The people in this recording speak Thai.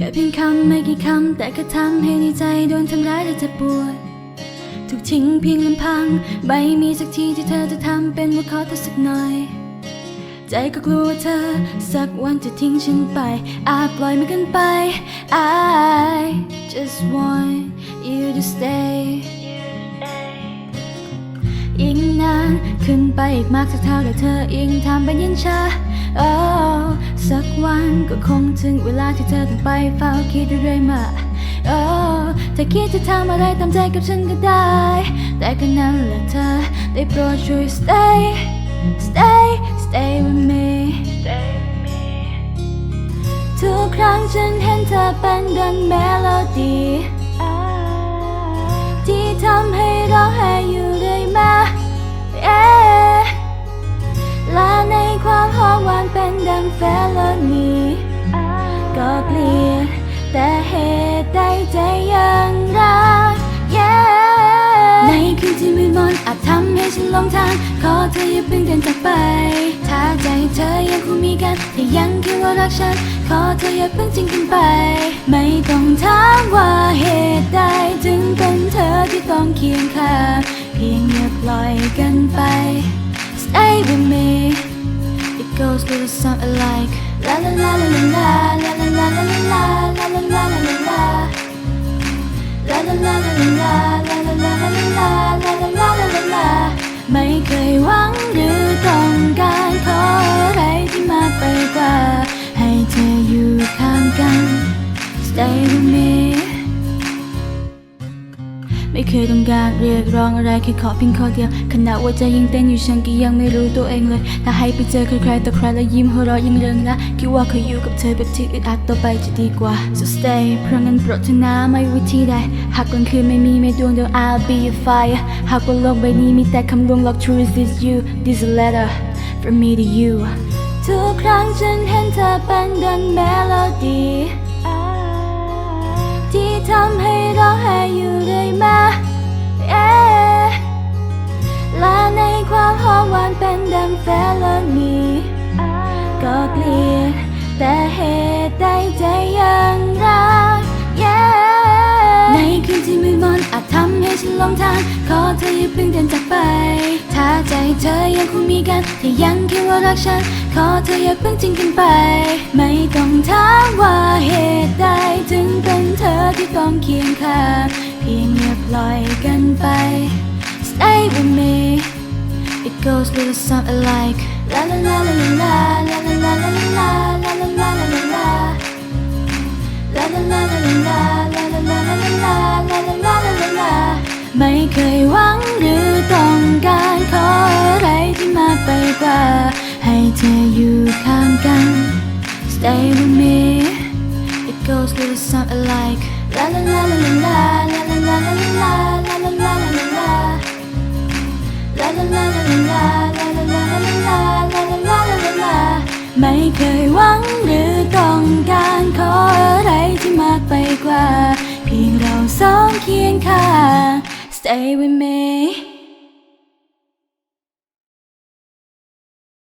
ค่เพียงคำไม่กี่คำ แต่ก็ทำให้ในใจโดนทำร้ายและเจ็บปวดถูกทิ้งเพียงลำพัง ไม่มีสักทีที่เธอจะทำเป็นว่าขอเธอสักหน่อย ใจก็กลัวเธอ สักวันจะทิ้งฉันไป อาปล่อยมันกันไป I just want you to stay านขึ้นไปอีกมากสักเท่าแต่เธอยิ่งทำเป็นยิ่งช้า Oh สักวันก็คงถึงเวลาที่เธอต้องไปเฝ้าคิดเรื่อยมา Oh ถ้าคิดจะทำอะไรตามใจกับฉันก็ได้ แต่ก็นั่นแหละเธอได้โปรดช่วย stay stay stay with me ทุกครั้งฉันเห็นเธอเป็นดัง ขอเธออย่าเพิ่งเดินจากไป ถ้าใจเธอยังคงมีกันแต่ยังคิดว่ารักฉัน ขอเธออย่าเพิ่งทิ้งกันไป ไม่ต้องถามว่าเหตุใดถึงเป็นเธอที่ต้องเคียงข้างเพียงอย่าปล่อยกันไป Stay with me It goes little something like La la la la la la la la la la la Stay with me ไม่เคยต้องการเรียกร้องอะไรแค่ขอเพียงข้อเดียวขณะว่าใจยังเต้นอยู่ฉันก็ยังไม่รู้ตัวเองเลย ถ้าให้ไปเจอใครๆต่อใครแล้วยิ้มหัวเราะยังเริงนะคิดว่าเคยอยู่กับเธอแบบที่อึดอัดต่อไปจะดีกว่า so stay เพราะงั้นโปรดเถอะนะไม่วิธีใดหากกลางคืนไม่มีไม่ดวงเดียว I'll be your fire หากบนโลกใบนี้มีแต่คำลวงหลอก truth is you this is a letter from me to you ทุกครั้งฉันเห็นเธอเป็นดังเมโลดี้ ทำให้ร้องไห้อยู่เรื่อยมาเอ๊และในความหอมหวานเป็นดังเฟลนีก็เกลียดแต่เหตุใดใจยังรัก yeah ในคืนที่มืดมนอาจทำให้ฉันหลงทาง ขอเธออย่าเพิ่งเดินจากไป ถ้าใจเธอยังคงมีกันถ้ายังคิดว่ารักฉัน ขอเธออย่าเพิ่งทิ้งกันไป ไม่ต้อง ที่ต้องเคียงข้างเพียงอย่าปล่อยกันไป Stay with me It goes little something like La la la la la la la la la la la la la la la la la La la la la la la la la la la la la la la la la ไม่เคยหวังหรือต้องการขออะไรที่มากไปกว่า ให้เธออยู่ข้างกัน Stay with me It goes little something like ไม่เคยหวังหรือต้องการขออะไรที่มากไปกว่า เพียงเราสองเคียงข้าง Stay with me